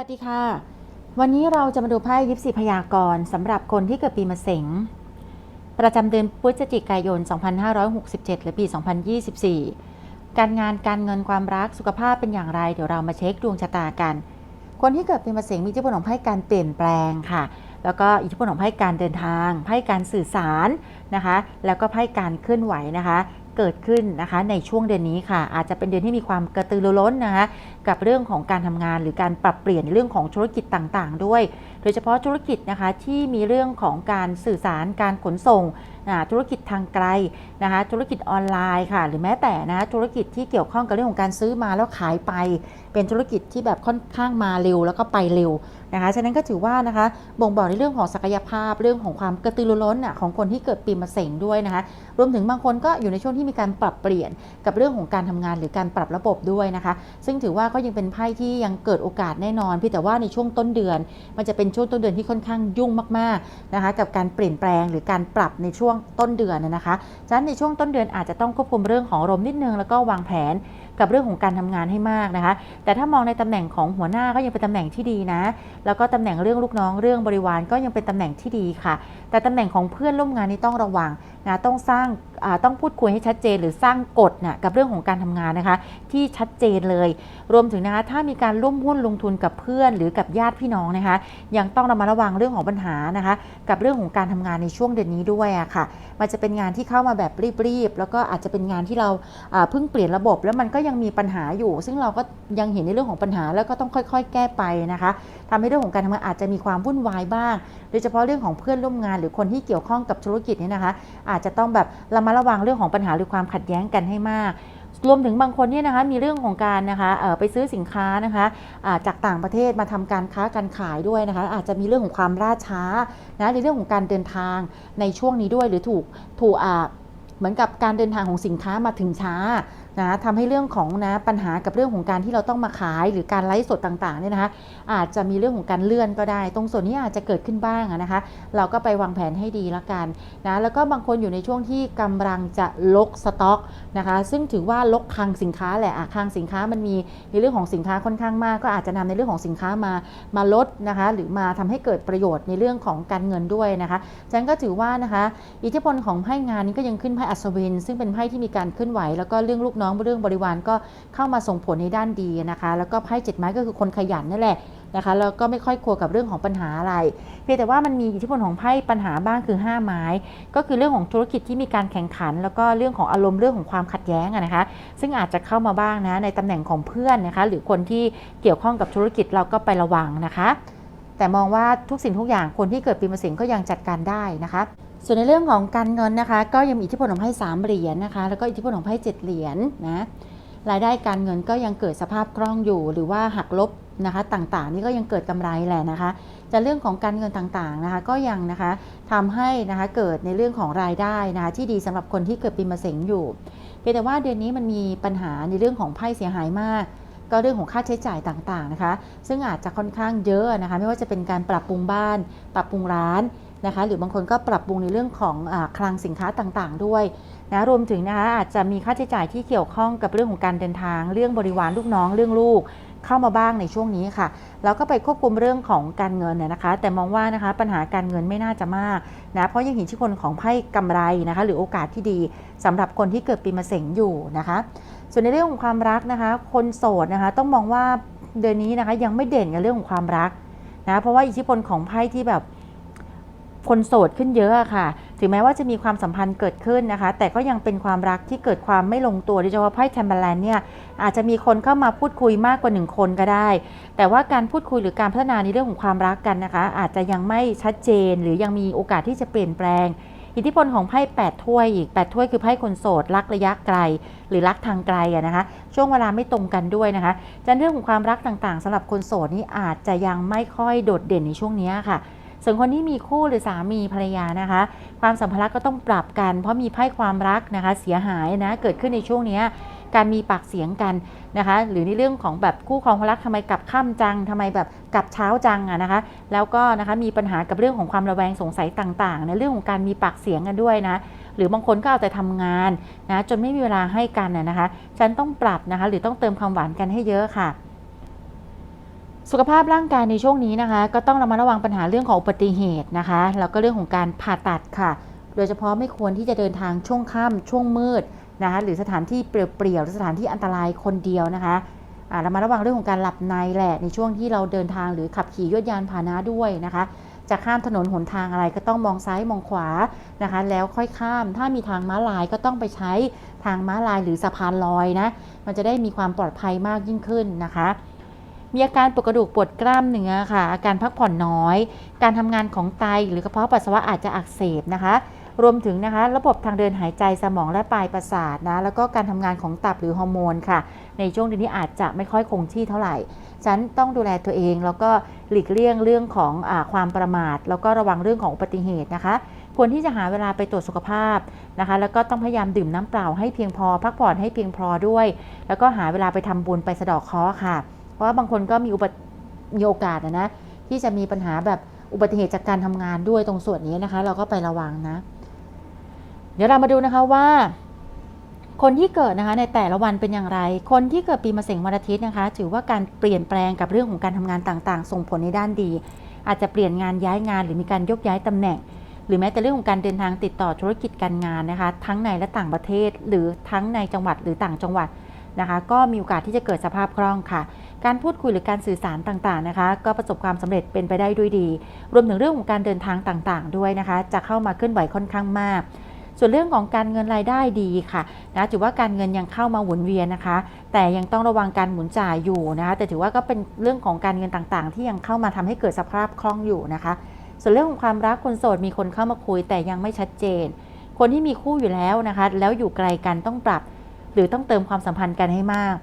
วัสดีค่ะ วันนี้เราจะมาดูไพ่ยิปซีพยากรณ์สำหรับคนที่เกิดปีมะเสงประจำเดือนพฤศจิกายน 2567 หรือปี 2024 การงานการเงินความรักสุขภาพเป็นอย่างไร เดี๋ยวเรามาเช็คดวงชะตากัน คนที่เกิดปีมะเสงมีอิทธิพลของไพ่การเปลี่ยนแปลงค่ะ แล้วก็อิทธิพลของไพ่การเดินทางไพ่การสื่อสารนะคะ แล้วก็ไพ่การเคลื่อนไหวนะคะ เกิดขึ้นนะคะในช่วงเดือนนี้ค่ะ อาจจะเป็นเดือนที่มีความกระตือรือร้นนะคะกับเรื่องของการทำงานหรือการปรับเปลี่ยนเรื่องของธุรกิจต่างๆ ด้วย โดยเฉพาะธุรกิจนะคะที่มีเรื่องของการสื่อสารการขนส่ง ธุรกิจทางไกลนะคะธุรกิจออนไลน์ค่ะ หรือแม้แต่นะธุรกิจที่เกี่ยวข้องกับเรื่องของการซื้อมาแล้วขายไป เป็นธุรกิจที่แบบค่อนข้างมาเร็วแล้วก็ไปเร็วนะคะฉะนั้นก็ถือว่านะคะบ่งบอกในเรื่องของศักยภาพเรื่องของความกระตือรือร้นอะของคนที่เกิดปีมะเสงด้วยนะคะรวมถึงบางคนก็อยู่ในช่วงที่มีการปรับเปลี่ยนกับเรื่องของการทำงานหรือการปรับระบบด้วยนะคะ ซึ่งถือว่าก็ยังเป็นไพ่ที่ยังเกิดโอกาสแน่นอนเพี่แต่ว่าในช่วงต้นเดือน มันจะเป็นช่วงต้นเดือนที่ค่อนข้างยุ่งมากๆนะคะกับการเปลี่ยนแปลงหรือการปรับในช่วงต้นเดือนนะคะฉะนั้นในช่วงต้นเดือนอาจจะต้องควบคุมเรื่องของลมนิดนึงแล้วก็วางแผน กับเรื่องของการทำงานให้มากนะคะ แต่ถ้ามองในตำแหน่งของหัวหน้าก็ยังเป็นตำแหน่งที่ดีนะ แล้วก็ตำแหน่งเรื่องลูกน้องเรื่องบริวารก็ยังเป็นตำแหน่งที่ดีค่ะ แต่ตำแหน่งของเพื่อนร่วมงานนี่ต้องระวังนะต้องสร้างต้องพูดคุยให้ชัดเจน หรือสร้างกฎนะกับเรื่องของการทำงานนะคะ ที่ชัดเจนเลย รวมถึงนะคะถ้ามีการร่วมหุ้นลงทุนกับเพื่อน หรือกับญาติพี่น้องนะคะ ยังต้องระมัดระวังเรื่องของปัญหานะคะ กับเรื่องของการทำงานในช่วงเดือนนี้ด้วยอะค่ะ มันจะเป็นงานที่เข้ามาแบบรีบๆแล้วก็อาจจะเป็นงานที่เราอ่าเพิ่งเปลี่ยนระบบแล้วมันก็ยังมีปัญหาอยู่ ซึ่งเราก็ยังเห็นในเรื่องของปัญหาแล้วก็ต้องค่อย ๆ แก้ไปนะคะทำให้เรื่องของการทำงานอาจจะมีความวุ่นวายบ้าง โดยเฉพาะเรื่องของเพื่อนร่วมงาน หรือคนที่เกี่ยวข้องกับธุรกิจนี่นะคะ อาจจะต้องแบบระมัดระวังเรื่องของปัญหาหรือความขัดแย้งกันให้มากรวมถึงบางคนเนี่ยนะคะมีเรื่องของการนะคะไปซื้อสินค้านะคะจากต่างประเทศมาทำการค้าการขายด้วยนะคะ อาจจะมีเรื่องของความล่าช้านะในเรื่องของการเดินทางในช่วงนี้ด้วยหรือถูกถูกอ่าเหมือนกับการเดินทางของสินค้ามาถึงช้า นะทำให้เรื่องของนะปัญหากับเรื่องของการที่เราต้องมาขายหรือการไลฟ์สดต่างๆเนี่ยนะคะอาจจะมีเรื่องของการเลื่อนก็ได้ ตรงส่วนนี้อาจจะเกิดขึ้นบ้างนะคะ เราก็ไปวางแผนให้ดีละกันนะแล้วก็บางคนอยู่ในช่วงที่กำลังจะลกสต็อกนะคะซึ่งถือว่าลกคลังสินค้าแหละอะคลังสินค้ามันมีในเรื่องของสินค้าค่อนข้างมาก ก็อาจจะนำในเรื่องของสินค้ามามาลดนะคะหรือมาทำให้เกิดประโยชน์ในเรื่องของการเงินด้วยนะคะฉันก็ถือว่านะคะอิทธิพลของไพ่งานนี้ก็ยังขึ้นไพ่อัศวิน ซึ่งเป็นไพ่ที่มีการเคลื่อนไหวแล้วก็เรื่องลูกน้อง้องเรื่องบริวารก็เข้ามาส่งผลในด้านดีนะคะ แล้วก็ไพ่เจ็ดไม้ก็คือคนขยันนั่นแหละนะคะแล้วก็ไม่ค่อยกลัวกับเรื่องของปัญหาอะไรเพียงแต่ว่ามันมีอิทธิพลของไพ่ปัญหาบ้างคือ 5 ไม้ ก็คือเรื่องของธุรกิจที่มีการแข่งขัน แล้วก็เรื่องของอารมณ์เรื่องของความขัดแย้งนะคะ ซึ่งอาจจะเข้ามาบ้างนะในตำแหน่งของเพื่อนนะคะหรือคนที่เกี่ยวข้องกับธุรกิจเราก็ไประวังนะคะ แต่มองว่าทุกสิ่งทุกอย่างคนที่เกิดปีมะเสงก็ยังจัดการได้นะคะ ส่วนในเรื่องของการเงินนะคะ ก็ยังมีอิทธิพลของไพ่สามเหรียญนะคะ แล้วก็อิทธิพลของไพ่เจ็ดเหรียญนะรายได้การเงินก็ยังเกิดสภาพคล่องอยู่ หรือว่าหักลบนะคะต่างๆ นี่ก็ยังเกิดกำไรแหละนะคะจะเรื่องของการเงินต่างๆนะคะ ก็ยังนะคะทำให้นะคะเกิดในเรื่องของรายได้นะคะที่ดีสำหรับคนที่เกิดปีมะเสงอยู่เพียงแต่ว่าเดือนนี้มันมีปัญหาในเรื่องของไพ่เสียหายมาก ก็เรื่องของค่าใช้จ่ายต่างๆนะคะ ซึ่งอาจจะค่อนข้างเยอะนะคะ ไม่ว่าจะเป็นการปรับปรุงบ้าน ปรับปรุงร้าน นะคะหรือบางคนก็ปรับปรุงในเรื่องของอคลังสินค้าต่างๆ ด้วยนะรวมถึงนะคะอาจจะมีค่าใช้จ่ายที่เกี่ยวข้องกับเรื่องของการเดินทาง เรื่องบริวารลูกน้องเรื่องลูกเข้ามาบ้างในช่วงนี้ค่ะ แล้วก็ไปควบคุมเรื่องของการเงินน่ยนะคะ แต่มองว่านะคะปัญหาการเงินไม่น่าจะมากนะเพราะยังเห็นที่คนของไพ่กำไรนะคะ หรือโอกาสที่ดีสำหรับคนที่เกิดปีมะเสงอยู่นะคะ ส่วนในเรื่องของความรักนะคะ คนโสดนะคะต้องมองว่าเดือนนี้นะคะยังไม่เด่นกับเรื่องของความรักนะเพราะว่าอิทธิพลของไพ่ที่แบบ คนโสดขึ้นเยอะค่ะ ถึงแม้ว่าจะมีความสัมพันธ์เกิดขึ้นนะคะ แต่ก็ยังเป็นความรักที่เกิดความไม่ลงตัวโดยเฉพาะไพ่แทมเบอร์แลนเนี่ยอาจจะมีคนเข้ามาพูดคุยมากกว่าหนึ่งคนก็ได้ แต่ว่าการพูดคุยหรือการพัฒนาในเรื่องของความรักกันนะคะ อาจจะยังไม่ชัดเจนหรือยังมีโอกาสที่จะเปลี่ยนแปลง อิทธิพลของไพ่8ถ้วยอีก8ถ้วยคือไพ่คนโสดรักระยะไกล หรือรักทางไกลอะนะคะ ช่วงเวลาไม่ตรงกันด้วยนะคะจะเรื่องของความรักต่างๆสำหรับคนโสดนี่อาจจะยังไม่ค่อยโดดเด่นในช่วงนี้ค่ะ ส่วนคนที่มีคู่หรือสามีภรรยานะคะ ความสัมพันธ์ก็ต้องปรับกัน เพราะมีไพ่ความรักนะคะ เสียหายนะเกิดขึ้นในช่วงนี้การมีปากเสียงกันนะคะ หรือในเรื่องของแบบคู่ครองรักทำไมกลับค่ำจังทำไมแบบกลับเช้าจังอะนะคะ แล้วก็นะคะมีปัญหากับเรื่องของความระแวงสงสัยต่างๆ ในเรื่องของการมีปากเสียงกันด้วยนะหรือบางคนก็เอาแต่ทำงานนะจนไม่มีเวลาให้กันนะนะคะฉันต้องปรับนะคะ หรือต้องเติมความหวานกันให้เยอะค่ะ สุขภาพร่างกายในช่วงนี้นะคะ ก็ต้องระมัดระวังปัญหาเรื่องของอุบัติเหตุนะคะ แล้วก็เรื่องของการผ่าตัดค่ะ โดยเฉพาะไม่ควรที่จะเดินทางช่วงค่ำช่วงมืดนะคะหรือสถานที่เปลี่ยวๆหรือสถานที่อันตรายคนเดียวนะคะอ่าระมัดระวังเรื่องของการหลับในแหละในช่วงที่เราเดินทางหรือขับขี่ยวดยานพาหนะด้วยนะคะ จะข้ามถนนหนทางอะไรก็ต้องมองซ้ายมองขวานะคะ แล้วค่อยข้าม ถ้ามีทางม้าลายก็ต้องไปใช้ทางม้าลายหรือสะพานลอยนะ มันจะได้มีความปลอดภัยมากยิ่งขึ้นนะคะ มีอาการปวดกระดูกปวดกล้ามเนื้อค่ะ อาการพักผ่อนน้อย การทำงานของไตหรือกระเพาะปัสสาวะอาจจะอักเสบนะคะ รวมถึงนะคะ ระบบทางเดินหายใจสมองและปลายประสาทนะ แล้วก็การทำงานของตับหรือฮอร์โมนค่ะ ในช่วงเดือนนี้อาจจะไม่ค่อยคงที่เท่าไหร่ ฉันต้องดูแลตัวเองแล้วก็หลีกเลี่ยงเรื่องของอความประมาท แล้วก็ระวังเรื่องของอุบัติเหตุนะคะควรที่จะหาเวลาไปตรวจสุขภาพนะคะ แล้วก็ต้องพยายามดื่มน้ำเปล่าให้เพียงพอ พักผ่อนให้เพียงพอด้วย แล้วก็หาเวลาไปทำบุญไปสะดอกเคราะห์ค่ะ เพราะว่าบางคนก็มีอุบัติมีโอกาสนะนะที่จะมีปัญหาแบบอุบัติเหตุจากการทำงานด้วยตรงส่วนนี้นะคะ เราก็ไประวังนะ เดี๋ยวเรามาดูนะคะว่า คนที่เกิดนะคะในแต่ละวันเป็นอย่างไร คนที่เกิดปีมะเสงวันอาทิตย์นะคะ ถือว่าการเปลี่ยนแปลงกับเรื่องของการทำงานต่างๆ ส่งผลในด้านดี อาจจะเปลี่ยนงานย้ายงาน หรือมีการยกย้ายตำแหน่ง หรือแม้แต่เรื่องของการเดินทางติดต่อธุรกิจการงานนะคะ ทั้งในและต่างประเทศ หรือทั้งในจังหวัดหรือต่างจังหวัดนะคะ ก็มีโอกาสที่จะเกิดสภาพคล่องค่ะ การพูดคุยหรือการสื่อสารต่างๆนะคะ ก็ประสบความสำเร็จเป็นไปได้ด้วยดี รวมถึงเรื่องของการเดินทางต่างๆ ด้วยนะคะ จะเข้ามาเคลื่อนไหวค่อนข้างมาก ส่วนเรื่องของการเงินรายได้ดีค่ะนะถือว่าการเงินยังเข้ามาหมุนเวียนนะคะ แต่ยังต้องระวังการหมุนจ่ายอยู่นะคะแต่ถือว่าก็เป็นเรื่องของการเงินต่างๆ ที่ยังเข้ามาทำให้เกิดสภาพคล่องอยู่นะคะ ส่วนเรื่องของความรักคนโสดมีคนเข้ามาคุย แต่ยังไม่ชัดเจน คนที่มีคู่อยู่แล้วนะคะ แล้วอยู่ไกลกันต้องปรับ หรือต้องเติมความสัมพันธ์กันให้มาก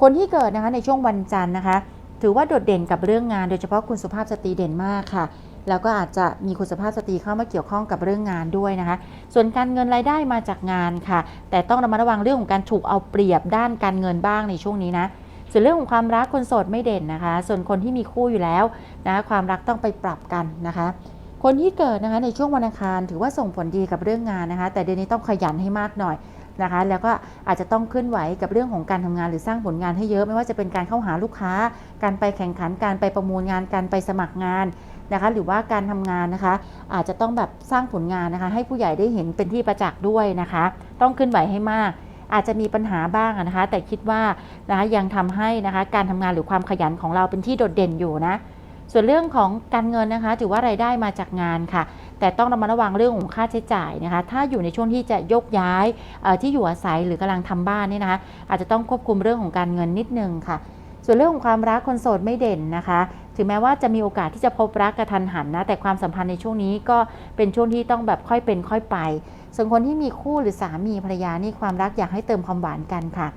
คนที่เกิดนะคะในช่วงวันจันทร์นะคะ ถือว่าโดดเด่นกับเรื่องงาน โดยเฉพาะคุณสุภาพสตรีเด่นมากค่ะ แล้วก็อาจจะมีคุณสุภาพสตรีเข้ามาเกี่ยวข้องกับเรื่องงานด้วยนะคะ ส่วนการเงินรายได้มาจากงานค่ะ แต่ต้องระมัดระวังเรื่องของการถูกเอาเปรียบด้านการเงินบ้างในช่วงนี้นะส่วนเรื่องของความรักคนโสดไม่เด่นนะคะ ส่วนคนที่มีคู่อยู่แล้วนะความรักต้องไปปรับกันนะคะ คนที่เกิดนะคะในช่วงวันอังคารถือว่าส่งผลดีกับเรื่องงานนะคะ แต่เดือนนี้ต้องขยันให้มากหน่อย นะคะ แล้วก็อาจจะต้องเคลื่อนไหวกับเรื่องของการทำงานหรือสร้างผลงานให้เยอะ ไม่ว่าจะเป็นการเข้าหาลูกค้า การไปแข่งขัน การไปประมูลงาน การไปสมัครงานนะคะ หรือว่าการทำงานนะคะ อาจจะต้องแบบสร้างผลงานนะคะ ให้ผู้ใหญ่ได้เห็นเป็นที่ประจักษ์ด้วยนะคะ ต้องเคลื่อนไหวให้มากอาจจะมีปัญหาบ้างนะคะ แต่คิดว่านะคะยังทำให้นะคะการทำงานหรือความขยันของเราเป็นที่โดดเด่นอยู่นะ ส่วนเรื่องของการเงินนะคะ ถือว่ารายได้มาจากงานค่ะ แต่ต้องระมัดระวังเรื่องของค่าใช้จ่ายนะคะ ถ้าอยู่ในช่วงที่จะยกย้ายที่อยู่อาศัยหรือกำลังทำบ้านนี่นะคะอาจจะต้องควบคุมเรื่องของการเงินนิดนึงค่ะ ส่วนเรื่องของความรักคนโสดไม่เด่นนะคะถึงแม้ว่าจะมีโอกาสที่จะพบรักกระทันหันนะ แต่ความสัมพันธ์ในช่วงนี้ก็เป็นช่วงที่ต้องแบบค่อยเป็นค่อยไป ส่วนคนที่มีคู่หรือสามีภรรยานี่ความรักอยากให้เติมความหวานกันค่ะ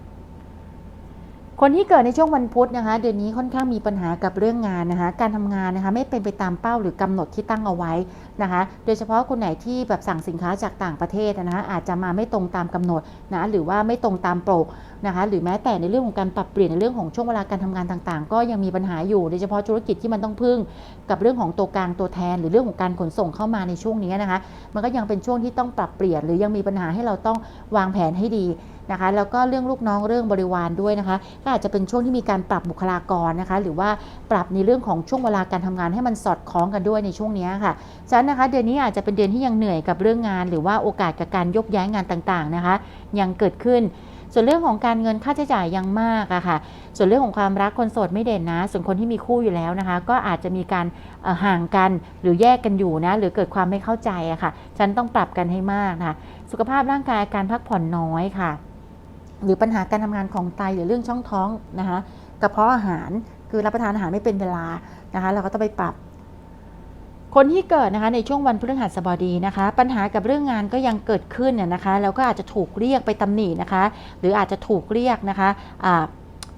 คนที่เกิดในช่วงวันพุธนะคะ เดือนนี้ค่อนข้างมีปัญหากับเรื่องงานนะคะ การทำงานนะคะไม่เป็นไปตามเป้าหรือกำหนดที่ตั้งเอาไว้นะคะ โดยเฉพาะคนไหนที่แบบสั่งสินค้าจากต่างประเทศนะคะอาจจะมาไม่ตรงตามกำหนดนะหรือว่าไม่ตรงตามโปรนะคะหรือแม้แต่ในเรื่องของการปรับเปลี่ยนในเรื่องของช่วงเวลาการทำงานต่างๆ ก็ยังมีปัญหาอยู่โดยเฉพาะธุรกิจที่มันต้องพึ่ง กับเรื่องของตัวกลางตัวแทน หรือเรื่องของการขนส่งเข้ามาในช่วงนี้นะคะ มันก็ยังเป็นช่วงที่ต้องปรับเปลี่ยน หรือยังมีปัญหาให้เราต้องวางแผนให้ดี นะคะ แล้วก็เรื่องลูกน้องเรื่องบริวารด้วยนะคะ ก็อาจจะเป็นช่วงที่มีการปรับบุคลากรนะคะ หรือว่าปรับในเรื่องของช่วงเวลาการทำงานให้มันสอดคล้องกันด้วยในช่วงนี้ค่ะฉะนั้นนะคะเดือนนี้อาจจะเป็นเดือนที่ยังเหนื่อยกับเรื่องงาน หรือว่าโอกาสกับการยกย้ายงานต่างๆนะคะ ยังเกิดขึ้นส่วนเรื่องของการเงินค่าใช้จ่ายยังมากอะค่ะ ส่วนเรื่องของความรักคนโสดไม่เด่นนะ ส่วนคนที่มีคู่อยู่แล้วนะคะ ก็อาจจะมีการห่างกันหรือแยกกันอยู่นะ หรือเกิดความไม่เข้าใจอะค่ะ ฉันต้องปรับกันให้มากนะคะ สุขภาพร่างกายการพักผ่อนน้อยค่ะ หรือปัญหาการทำงานของไตหรือเรื่องช่องท้องนะคะกระเพาะอาหารคือรับประทานอาหารไม่เป็นเวลานะคะ เราก็ต้องไปปรับ คนที่เกิดนะคะในช่วงวันพฤหัสบดีนะคะ ปัญหากับเรื่องงานก็ยังเกิดขึ้นน่ยนะคะแล้วก็อาจจะถูกเรียกไปตำหนินะคะ หรืออาจจะถูกเรียกนะคะอ่า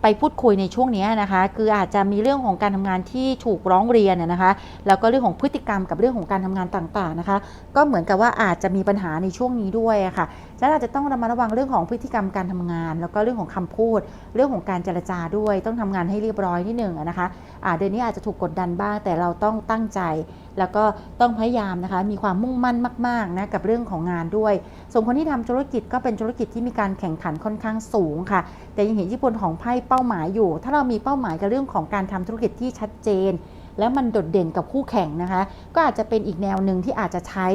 ไปพูดคุยในช่วงนี้นะคะ คืออาจจะมีเรื่องของการทำงานที่ถูกร้องเรียนน่ยนะคะ แล้วก็เรื่องของพฤติกรรมกับเรื่องของการทำงานต่างๆนะคะ ก็เหมือนกับว่าอาจจะมีปัญหาในช่วงนี้ด้วยะค่ะฉะนั้นอาจจะต้องระมัดระวังเรื่องของพฤติกรรมการทำงาน แล้วก็เรื่องของคำพูด เรื่องของการเจรจาด้วย ต้องทำงานให้เรียบร้อยนิดหนึ่งนะคะอาเดือนนี้อาจจะถูกกดดันบ้าง แต่เราต้องตั้งใจ แล้วก็ต้องพยายามนะคะ มีความมุ่งมั่นมากๆนะกับเรื่องของงานด้วย ส่วนคนที่ทำธุรกิจก็เป็นธุรกิจที่มีการแข่งขันค่อนข้างสูงค่ะ แต่ยังเห็นทธิพลของไพ่เป้าหมายอยู่ ถ้าเรามีเป้าหมายกับเรื่องของการทำธุรกิจที่ชัดเจน แล้วมันโดดเด่นกับคู่แข่งนะคะ ก็อาจจะเป็นอีกแนวหนึ่งที่อาจจะใช้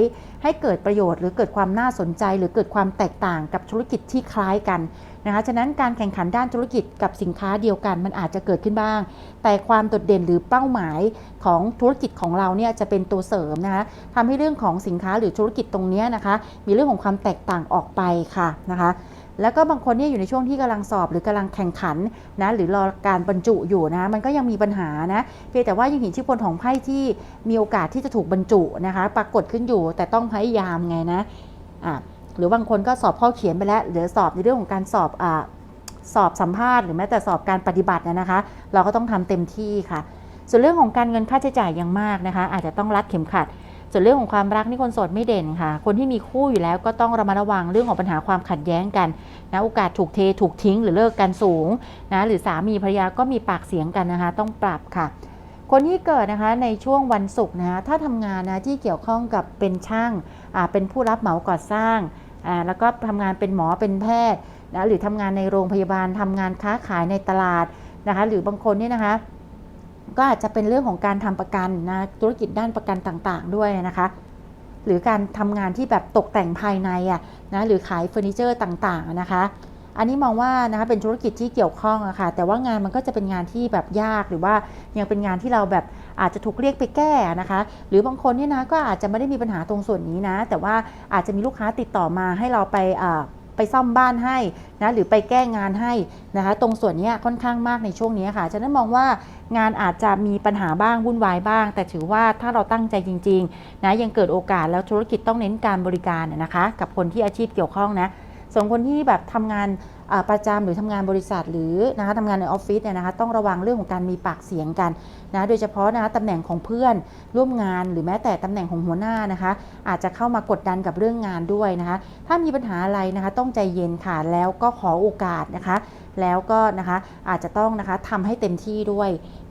ให้เกิดประโยชน์ หรือเกิดความน่าสนใจ หรือเกิดความแตกต่างกับธุรกิจที่คล้ายกันนะคะฉะนั้นการแข่งขันด้านธุรกิจกับสินค้าเดียวกัน มันอาจจะเกิดขึ้นบ้าง แต่ความโดดเด่นหรือเป้าหมายของธุรกิจของเราเนี่ยจะเป็นตัวเสริมนะคะทำให้เรื่องของสินค้าหรือธุรกิจตรงนี้นะคะ มีเรื่องของความแตกต่างออกไปค่ะนะคะ แล้วก็บางคนเนี่ยอยู่ในช่วงที่กำลังสอบหรือกำลังแข่งขันนะหรือรอการบรรจุอยู่นะมันก็ยังมีปัญหานะเพียงแต่ว่ายังเห็นชิพลของไพ่ที่มีโอกาสที่จะถูกบรรจุนะคะ ปรากฏขึ้นอยู่แต่ต้องพยายามไงนะอะหรือบางคนก็สอบข้อเขียนไปแล้วหรือสอบในเรื่องของการสอบอ่าสอบสัมภาษณ์หรือแม้แต่สอบการปฏิบัตินะนะคะ เราก็ต้องทำเต็มที่ค่ะ ส่วนเรื่องของการเงินค่าใช้จ่ายยังมากนะคะ อาจจะต้องรัดเข็มขัด ส่วนเรื่องของความรักนี่คนโสดไม่เด่นค่ะ คนที่มีคู่อยู่แล้วก็ต้องระมัดระวังเรื่องของปัญหาความขัดแย้งกันนะโอกาสถูกเทถูกทิ้งหรือเลิกกันสูงนะหรือสามีภรรยาก็มีปากเสียงกันนะคะ ต้องปรับค่ะ คนที่เกิดนะคะในช่วงวันศุกร์นะคะถ้าทำงานนะที่เกี่ยวข้องกับเป็นช่างเป็นผู้รับเหมาก่อสร้างแล้วก็ทำงานเป็นหมอเป็นแพทย์นะหรือทำงานในโรงพยาบาลทำงานค้าขายในตลาดนะคะ หรือบางคนเนี่ยนะคะ ก็อาจจะเป็นเรื่องของการทำประกันนะธุรกิจด้านประกันต่างๆ ด้วยนะคะ หรือการทำงานที่แบบตกแต่งภายในอะนะหรือขายเฟอร์นิเจอร์ต่างๆนะคะอันนี้มองว่านะคะเป็นธุรกิจที่เกี่ยวข้องอะค่ะแต่ว่างานมันก็จะเป็นงานที่แบบยากหรือว่ายังเป็นงานที่เราแบบอาจจะถูกเรียกไปแก้นะคะ หรือบางคนเนี่ยนะก็อาจจะไม่ได้มีปัญหาตรงส่วนนี้นะ แต่ว่าอาจจะมีลูกค้าติดต่อมาให้เราไปอ่า ไปซ่อมบ้านให้นะหรือไปแก้งานให้นะคะตรงส่วนนี้ค่อนข้างมากในช่วงนี้ค่ะฉะนั้นมองว่างานอาจจะมีปัญหาบ้างวุ่นวายบ้าง แต่ถือว่าถ้าเราตั้งใจจริงๆนะยังเกิดโอกาสแล้วธุรกิจต้องเน้นการบริการนะคะ กับคนที่อาชีพเกี่ยวข้องนะส่วนคนที่แบบทำงาน ประจำหรือทำงานบริษัทหรือนะคะทำงานในออฟฟิศเนี่ยนะคะต้องระวังเรื่องของการมีปากเสียงกันนะโดยเฉพาะนะคะตำแหน่งของเพื่อนร่วมงานหรือแม้แต่ตำแหน่งของหัวหน้านะคะ อาจจะเข้ามากดดันกับเรื่องงานด้วยนะคะ ถ้ามีปัญหาอะไรนะคะต้องใจเย็นค่ะแล้วก็ขอโอกาสนะคะ แล้วก็นะคะอาจจะต้องนะคะทำให้เต็มที่ด้วย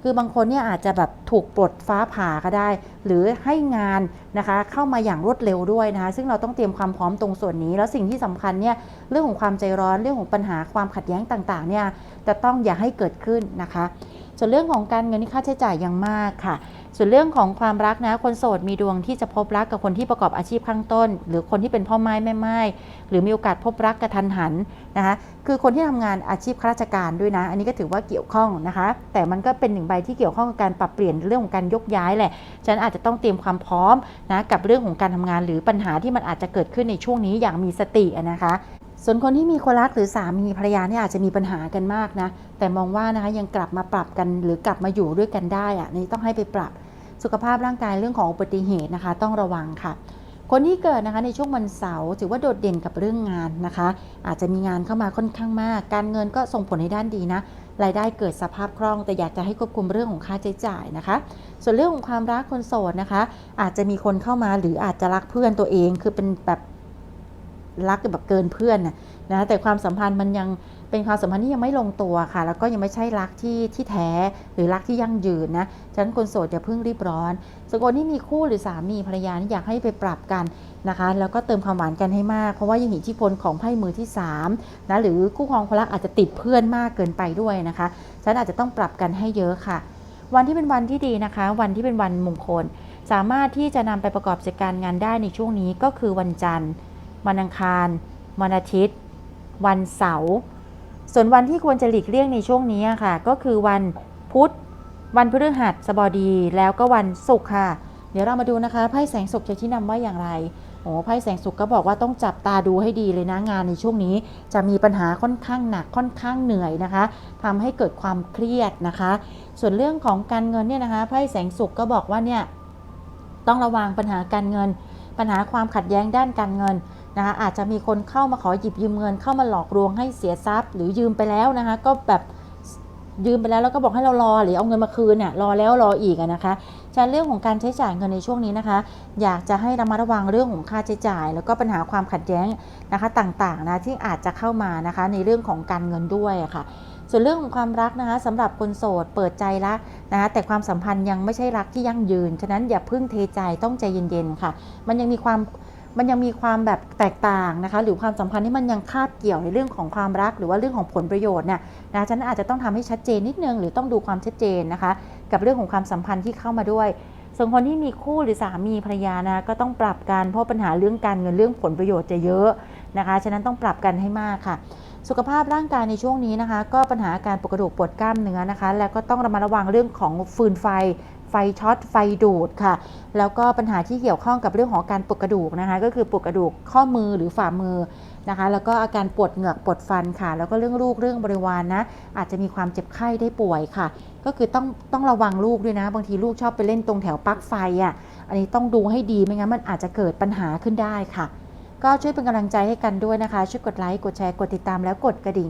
คือบางคนเนี่ยอาจจะแบบถูกปลดฟ้าผ่าก็ได้ หรือให้งานนะคะเข้ามาอย่างรวดเร็วด้วยนะคะซึ่งเราต้องเตรียมความพร้อมตรงส่วนนี้ แล้วสิ่งที่สำคัญเนี่ยเรื่องของความใจร้อนเรื่องของปัญหาความขัดแย้งต่างๆเนี่ยจะต้องอย่าให้เกิดขึ้นนะคะ ส่วนเรื่องของการเงินที่ค่าใช้จ่ายยังมากค่ะ ส่วนเรื่องของความรักนะ คนโสดมีดวงที่จะพบรักกับคนที่ประกอบอาชีพข้างต้น หรือคนที่เป็นพ่อไม้แม่ไม้หรือมีโอกาสพบรักกระทันหันนะคะ คือคนที่ทำงานอาชีพข้าราชการด้วยนะ อันนี้ก็ถือว่าเกี่ยวข้องนะคะ แต่มันก็เป็นหนึ่งใบที่เกี่ยวข้องกับการปรับเปลี่ยนเรื่องของการยกย้ายแหละ ฉะนั้นอาจจะต้องเตรียมความพร้อมนะกับเรื่องของการทำงานหรือปัญหาที่มันอาจจะเกิดขึ้นในช่วงนี้อย่างมีสตินะคะ ส่วนคนที่มีคนรักหรือสามีภรรยาเนี่ยอาจจะมีปัญหากันมากนะ แต่มองว่านะคะยังกลับมาปรับกันหรือกลับมาอยู่ด้วยกันได้อะนี่ต้องให้ไปปรับสุขภาพร่างกายเรื่องของอุบัติเหตุนะคะ ต้องระวังค่ะ คนที่เกิดนะคะในช่วงวันเสาร์ถือว่าโดดเด่นกับเรื่องงานนะคะ อาจจะมีงานเข้ามาค่อนข้างมาก การเงินก็ส่งผลในด้านดีนะรายได้เกิดสภาพคล่อง แต่อยากจะให้ควบคุมเรื่องของค่าใช้จ่ายนะคะ ส่วนเรื่องของความรักคนโสดนะคะ อาจจะมีคนเข้ามาหรืออาจจะรักเพื่อนตัวเอง คือเป็นแบบ รักแบบเกินเพื่อนนะแต่ความสัมพันธ์มันยังเป็นความสัมพันธ์ที่ยังไม่ลงตัวค่ะ แล้วก็ยังไม่ใช่รักที่ที่แท้หรือรักที่ยั่งยืนนะฉะนั้นคนโสดอย่าเพิ่งรีบร้อนส่วนคนที่มีคู่หรือสามีภรรยานี่อยากให้ไปปรับกันนะคะ แล้วก็เติมความหวานกันให้มาก เพราะว่ายังเห็นอิทธิพลของไพ่มือที่3นะหรือคู่ครองคนรักอาจจะติดเพื่อนมากเกินไปด้วยนะคะฉะนั้นอาจจะต้องปรับกันให้เยอะค่ะ วันที่เป็นวันที่ดีนะคะ วันที่เป็นวันมงคล สามารถที่จะนำไปประกอบกิจการงานได้ในช่วงนี้ก็คือวันจันทร์ วันอังคาร วันอาทิตย์ วันเสาร์ส่วนวันที่ควรจะหลีกเลี่ยงในช่วงนี้ค่ะ ก็คือวันพุธ วันพฤหัสบดีแล้วก็วันศุกร์ค่ะ เดี๋ยวเรามาดูนะคะไพ่แสงสุขจะชี้นำว่าอย่างไรโอ้ไพ่แสงสุขก็บอกว่าต้องจับตาดูให้ดีเลยนะงานในช่วงนี้ จะมีปัญหาค่อนข้างหนักค่อนข้างเหนื่อยนะคะทำให้เกิดความเครียดนะคะ ส่วนเรื่องของการเงินเนี่ยนะคะไพ่แสงสุขก็บอกว่าเนี่ยต้องระวังปัญหาการเงิน ปัญหาความขัดแย้งด้านการเงิน นะคะอาจจะมีคนเข้ามาขอหยิบยืมเงินเข้ามาหลอกลวงให้เสียทรัพย์ หรือยืมไปแล้วนะคะก็แบบยืมไปแล้วแล้วก็บอกให้เรารอหรือเอาเงินมาคืนเนี่ยรอแล้วรออีกนะคะฉะเรื่องของการใช้จ่ายเงินในช่วงนี้นะคะ อยากจะให้ระมัดระวังเรื่องของค่าใช้จ่าย แล้วก็ปัญหาความขัดแย้งนะคะต่างๆนะที่อาจจะเข้ามานะคะในเรื่องของการเงินด้วยะค่ะ ส่วนเรื่องของความรักนะคะสำหรับคนโสดเปิดใจละนะคะแต่ความสัมพันธ์ยังไม่ใช่รักที่ยั่งยืน ฉะนั้นอย่าเพิ่งเทใจต้องใจเย็นๆค่ะ มันยังมีความ มันยังมีความแบบแตกต่างนะคะ หรือความสัมพันธ์ที่มันยังคาบเกี่ยวในเรื่องของความรัก หรือว่าเรื่องของผลประโยชน์เนี่ยนะฉะนั้นอาจจะต้องทำให้ชัดเจนนิดนึง หรือต้องดูความชัดเจนนะคะ กับเรื่องของความสัมพันธ์ที่เข้ามาด้วยส่วนคนที่มีคู่หรือสามีภรรยานะก็ต้องปรับกันเพราะปัญหาเรื่องการเงินเรื่องผลประโยชน์จะเยอะนะคะ ฉะนั้นต้องปรับกันให้มากค่ะ สุขภาพร่างกายในช่วงนี้นะคะ ก็ปัญหาการปวดกระดูกปวดกล้ามเนื้อนะคะ แล้วก็ต้องระมัดระวังเรื่องของฟืนไฟ ไฟช็อตไฟดูดค่ะ แล้วก็ปัญหาที่เกี่ยวข้องกับเรื่องของการปวดกระดูกนะคะ ก็คือปวดกระดูกข้อมือหรือฝ่ามือนะคะ แล้วก็อาการปวดเหงือกปวดฟันค่ะ แล้วก็เรื่องลูกเรื่องบริวารนนะอาจจะมีความเจ็บไข้ได้ป่วยค่ะ ก็คือต้องต้องระวังลูกด้วยนะ บางทีลูกชอบไปเล่นตรงแถวปลั๊กไฟอะอันนี้ต้องดูให้ดีไม่งั้นมันอาจจะเกิดปัญหาขึ้นได้ค่ะ ก็ช่วยเป็นกำลังใจให้กันด้วยนะคะช่วยกดไลค์กดแชร์กดติดตามแล้วกดกระดิ่ง